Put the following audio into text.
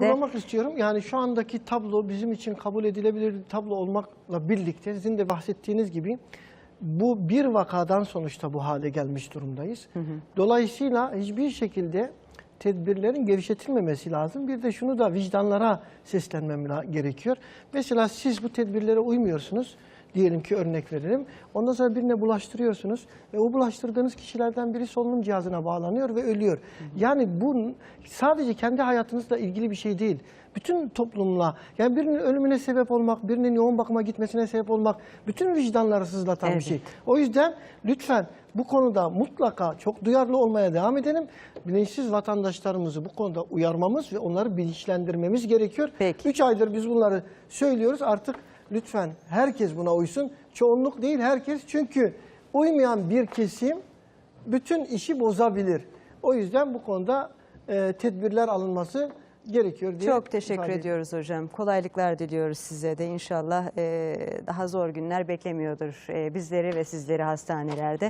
Vurgulamak istiyorum. Yani şu andaki tablo bizim için kabul edilebilir bir tablo olmakla birlikte sizin de bahsettiğiniz gibi bu bir vakadan sonuçta bu hale gelmiş durumdayız. Dolayısıyla hiçbir şekilde tedbirlerin gevşetilmemesi lazım. Bir de şunu da vicdanlara seslenmem gerekiyor. Mesela siz bu tedbirlere uymuyorsunuz. Diyelim ki örnek verelim. Ondan sonra birine bulaştırıyorsunuz ve o bulaştırdığınız kişilerden biri solunum cihazına bağlanıyor ve ölüyor. Yani bu sadece kendi hayatınızla ilgili bir şey değil. Bütün toplumla, yani birinin ölümüne sebep olmak, birinin yoğun bakıma gitmesine sebep olmak, bütün vicdanları sızlatan bir Evet. şey. O yüzden lütfen bu konuda mutlaka çok duyarlı olmaya devam edelim. Bilinçsiz vatandaşlarımızı bu konuda uyarmamız ve onları bilinçlendirmemiz gerekiyor. Peki. Üç aydır biz bunları söylüyoruz. Artık lütfen herkes buna uysun. Çoğunluk değil herkes. Çünkü uymayan bir kesim bütün işi bozabilir. O yüzden bu konuda e, tedbirler alınması gerekiyor diye Çok teşekkür ediyoruz hocam. Kolaylıklar diliyoruz size de. İnşallah e, daha zor günler beklemiyordur e, bizleri ve sizleri hastanelerde.